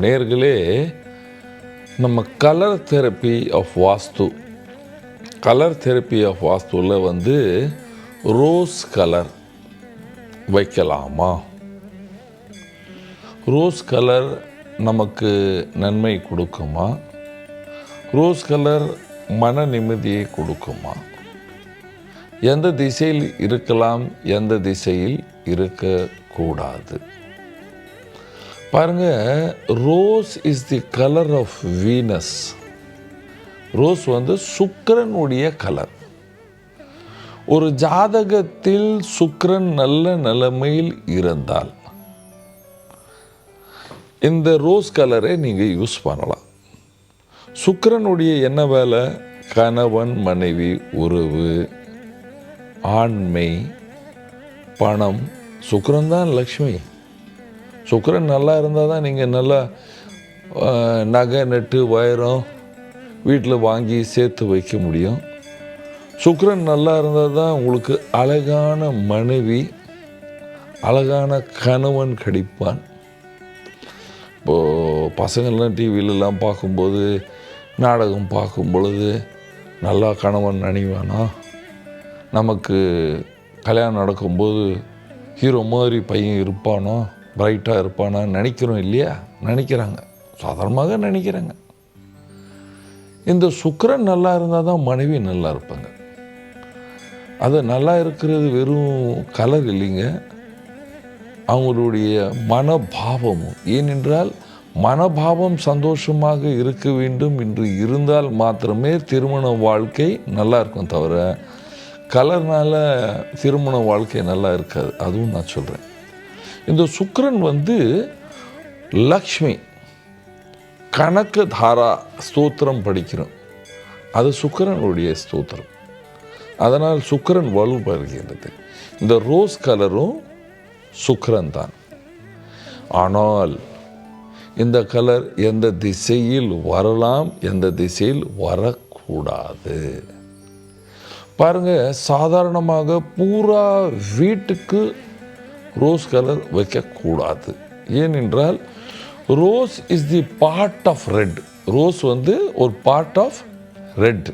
நேர்களே நம்ம colour therapy of vastu. Colour therapy of வாஸ்துவில் வந்து ரோஸ் கலர் வைக்கலாமா? ரோஸ் கலர் நமக்கு நன்மை கொடுக்குமா? ரோஸ் கலர் மன நிம்மதியை கொடுக்குமா? எந்த திசையில் இருக்கலாம் எந்த திசையில் இருக்கக்கூடாது. பாருங்க rose is the colour of Venus rose வந்து சுக்கரனுடைய கலர் ஒரு ஜாதகத்தில் சுக்கரன் நல்ல நிலைமையில் இருந்தால் இந்த ரோஸ் கலரை நீங்கள் யூஸ் பண்ணலாம். சுக்கரனுடைய என்ன வேலை? கணவன் மனைவி உறவு ஆண்மை பணம். சுக்கரன் தான் லக்ஷ்மி சுக்கரன் நல்லா இருந்தால் தான் நீங்கள் நல்லா நகை நட்டு வைரம் வீட்டில் வாங்கி சேர்த்து வைக்க முடியும். சுக்கரன் நல்லா இருந்தால் தான் உங்களுக்கு அழகான மனைவி அழகான கணவன் கிடைப்பான். இப்போது பசங்கள்லாம் டிவிலெலாம் பார்க்கும்போது நாடகம் பார்க்கும் பொழுது நல்லா கணவன் நினைவானா நமக்கு கல்யாணம் நடக்கும்போது ஹீரோ மாதிரி பையன் இருப்பானோ? பிரைட்டாக இருப்பானான்னு நினைக்கிறோம் இல்லையா? நினைக்கிறாங்க. சாதாரணமாக நினைக்கிறாங்க. இந்த சுக்கரன் நல்லா இருந்தால் தான் மனைவி நல்லா இருப்பாங்க. அது நல்லா இருக்கிறது வெறும் கலர் இல்லைங்க. அவங்களுடைய மனபாவமும் ஏனென்றால் மனபாவம் சந்தோஷமாக இருக்க வேண்டும் என்று இருந்தால் மாத்திரமே திருமண வாழ்க்கை நல்லா இருக்கும் தவிர கலர்னால் திருமண வாழ்க்கை நல்லா இருக்காது. அதுவும் நான் சொல்கிறேன் இந்த சுக்கரன் வந்து லக்ஷ்மி கணக்கு தாரா ஸ்தோத்திரம் படிக்கிறோம். அது சுக்கரனுடைய ஸ்தோத்திரம். அதனால் சுக்கிரன் வலுப்படுகின்றது இந்த ரோஸ் கலரும் சுக்கரன் தான் ஆனால் இந்த கலர் எந்த திசையில் வரலாம் எந்த திசையில் வரக்கூடாது. பாருங்க சாதாரணமாக பூரா வீட்டுக்கு ரோஸ் கலர் வைக்கக்கூடாது. ஏனென்றால் rose is the part of red rose வந்து ஒரு பார்ட் ஆஃப் ரெட்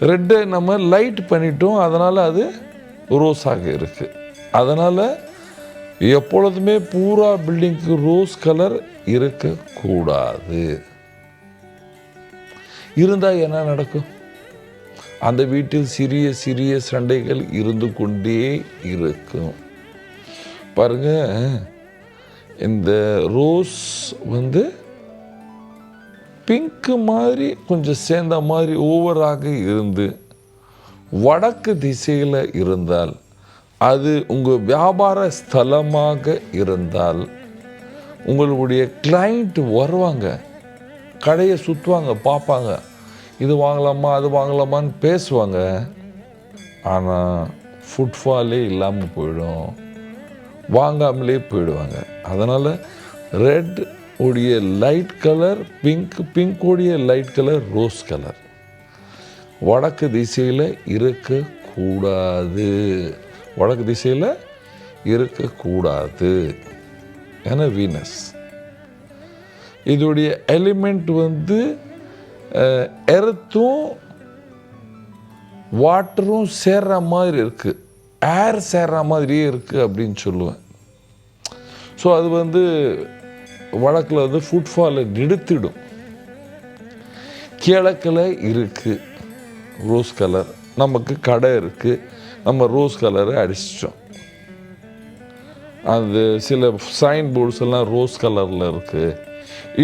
ரெட்டை நம்ம லைட் பண்ணிட்டோம் அதனால் அது ரோஸாக இருக்குது அதனால் எப்பொழுதுமே பூரா பில்டிங்க்கு ரோஸ் கலர் இருக்கக்கூடாது. இருந்தால் என்ன நடக்கும்? அந்த வீட்டில் சிறிய சிறிய சண்டைகள் இருந்து கொண்டே இருக்கும். பாருங்க இந்த ரோஸ் வந்து பிங்க்கு மாதிரி கொஞ்சம் சேர்ந்த மாதிரி ஓவராக இருந்து வடக்கு திசையில் இருந்தால் அது உங்கள் வியாபார ஸ்தலமாக இருந்தால் உங்களுடைய கிளைண்ட் வருவாங்க. கடையை சுற்றுவாங்க பார்ப்பாங்க. இது வாங்கலாமா அது வாங்கலாமான்னு பேசுவாங்க. ஆனால் ஃபுட்ஃபாலே இல்லாமல் போயிடும். வாங்காமலே போயிடுவாங்க. அதனால் ரெட் உடைய லைட் கலர் பிங்க் பிங்க் உடைய லைட் கலர் ரோஸ் கலர் வடக்கு திசையில் இருக்கக்கூடாது. வடக்கு திசையில் இருக்கக்கூடாது. ஏன்னா வீனஸ் இதோடைய எலிமெண்ட் வந்து எர்த்தும் வாட்டரும் சேர்ற மாதிரி இருக்குது ஏர் சேர்ற மாதிரியே இருக்குது அப்படின்னு சொல்லுவேன். ஸோ அது வந்து வழக்கில் வந்து ஃபுட்ஃபாலை நிறுத்திடும். கிழக்கில் இருக்குது ரோஸ் கலர் நமக்கு கடை இருக்குது நம்ம ரோஸ் கலரை அடிச்சிட்டோம். அது சில சைன் போர்ட்ஸ் எல்லாம் ரோஸ் கலரில் இருக்குது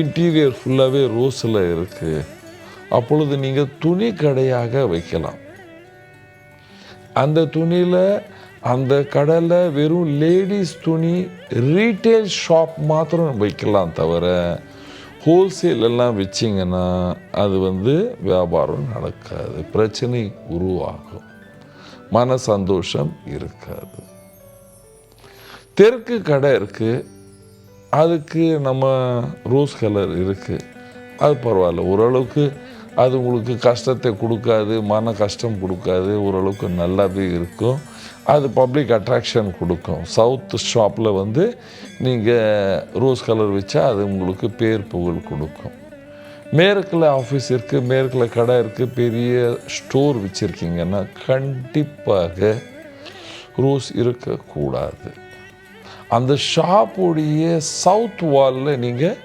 இன்டீரியர் ஃபுல்லாகவே ரோஸில் இருக்குது அப்பொழுது நீங்கள் துணி கடையாக வைக்கலாம். அந்த துணியில் அந்த கடையில் வெறும் லேடிஸ் துணி ரீட்டைல் ஷாப் மாத்திரம் வைக்கலாம் தவிர ஹோல்சேல் எல்லாம் வச்சிங்கன்னா அது வந்து வியாபாரம் நடக்காது. பிரச்சனை உருவாகும். மன சந்தோஷம் இருக்காது. தெற்கு கடை இருக்குது அதுக்கு நம்ம ரோஸ் கலர் இருக்குது அது பரவாயில்ல. ஓரளவுக்கு அது உங்களுக்கு கஷ்டத்தை கொடுக்காது மன கஷ்டம் கொடுக்காது ஓரளவுக்கு நல்லாவே இருக்கும். அது பப்ளிக் அட்ராக்ஷன் கொடுக்கும். சவுத் ஷாப்பில் வந்து நீங்கள் ரோஸ் கலர் வச்சா அது உங்களுக்கு பேர் புகழ் கொடுக்கும். மேற்கில் ஆஃபீஸ் இருக்குது மேற்கில் கடை இருக்குது பெரிய ஸ்டோர் வச்சுருக்கீங்கன்னா கண்டிப்பாக ரோஸ் இருக்கக்கூடாது. அந்த ஷாப்புடைய சவுத் வாலில் நீங்கள்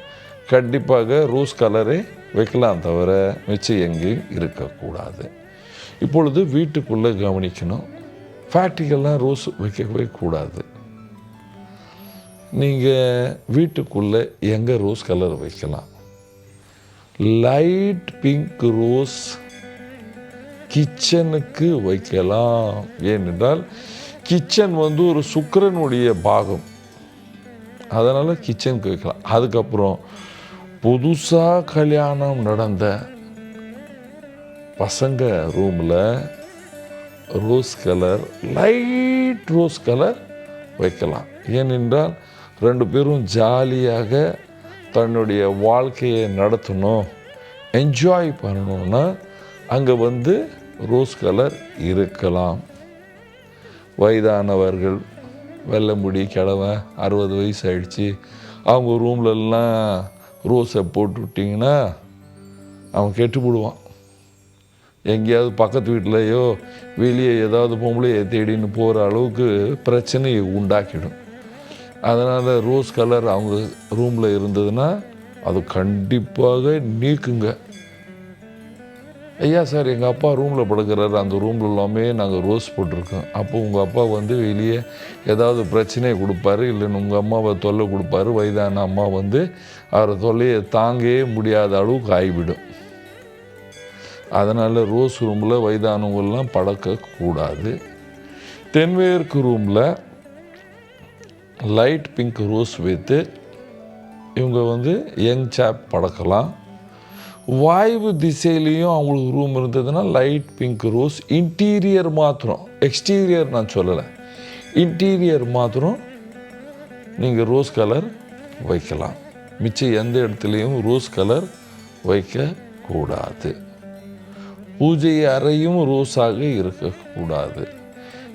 கண்டிப்பாக ரோஸ் கலரை வைக்கலாம் தவிர மிச்சம் எங்கேயும் இருக்கக்கூடாது. இப்பொழுது வீட்டுக்குள்ளே கவனிக்கணும். ஃபேக்ட்ரிக்கெல்லாம் ரோஸ் வைக்கவே கூடாது. நீங்கள் வீட்டுக்குள்ளே எங்கே ரோஸ் கலர் வைக்கலாம்? லைட் பிங்க் ரோஸ் கிச்சனுக்கு வைக்கலாம். ஏனென்றால் கிச்சன் வந்து ஒரு சுக்கரனுடைய பாகம். அதனால் கிச்சனுக்கு வைக்கலாம். அதுக்கப்புறம் புதுசாக கல்யாணம் நடந்த பசங்க ரூமில் rose colour light rose colour வைக்கலாம். ஏனென்றால் ரெண்டு பேரும் ஜாலியாக தன்னுடைய வாழ்க்கையை நடத்தணும் என்ஜாய் பண்ணணும்னா அங்கே வந்து ரோஸ் கலர் இருக்கலாம். வயதானவர்கள் வெள்ளை முடி கிழவன் அறுபது வயசு ஆயிடுச்சு. அவங்க ரூம்லலாம் ரோஸை போட்டு விட்டிங்கன்னா அவன் கெட்டு போடுவான் எங்கேயாவது பக்கத்து வீட்டிலையோ வெளியே ஏதாவது பொம்பளையை தேடின்னு போகிற அளவுக்கு பிரச்சனையை உண்டாக்கிடும். அதனால் ரோஸ் கலர் அவங்க ரூமில் இருந்ததுன்னா அது கண்டிப்பாக நீக்குங்க. ஐயா சார் எங்கள் அப்பா ரூமில் படுக்கிறாரு. அந்த ரூமில் எல்லாமே நாங்கள் ரோஸ் போட்டிருக்கோம். அப்போ உங்கள் அப்பா வந்து வெளியே ஏதாவது பிரச்சனையை கொடுப்பாரு இல்லைன்னு உங்கள் அம்மாவை தொல்லை கொடுப்பாரு வயதான அம்மா வந்து அவரை தொல்லையை தாங்கவே முடியாத அளவுக்கு ஆகிவிடும். அதனால் ரோஸ் ரூமில் வயதானவங்கள்லாம் படக்கக்கூடாது தென்மேற்கு ரூமில் லைட் பிங்க் ரோஸ் வைத்து இவங்க வந்து யங் சாப் படக்கலாம். வாய்வு திசையிலையும் அவங்களுக்கு ரூம் இருந்ததுன்னா லைட் பிங்க் ரோஸ் இன்டீரியர் மாத்திரம். எக்ஸ்டீரியர் நான் சொல்லலை. இன்டீரியர் மாத்திரம் நீங்கள் ரோஸ் கலர் வைக்கலாம். மிச்சம் எந்த இடத்துலையும் ரோஸ் கலர் வைக்கக்கூடாது. பூஜை அறையும் ரோஸாக இருக்கக்கூடாது.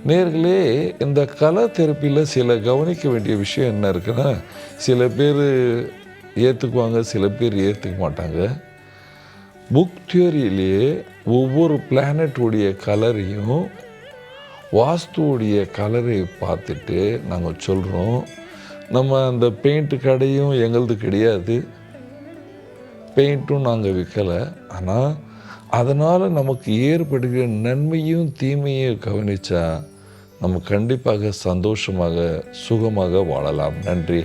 நேர்களே இந்த கலர் தெரப்பியில் சில கவனிக்க வேண்டிய விஷயம் என்ன இருக்குன்னா சில பேர் ஏற்றுக்குவாங்க சில பேர் ஏற்றுக்க மாட்டாங்க. புக் தியோரியிலேயே ஒவ்வொரு பிளானட்டுடைய கலரையும் வாஸ்துவோடைய கலரை பார்த்துட்டு நாங்கள் சொல்கிறோம் நம்ம அந்த பெயிண்ட்டு கடையும் எங்களது கிடையாது. பெயிண்ட்டும் நாங்கள் விற்கலை ஆனால் அதனால் நமக்கு ஏற்படுகிற நன்மையும் தீமையும் கவனித்தா நம்ம கண்டிப்பாக சந்தோஷமாக சுகமாக வாழலாம். நன்றி.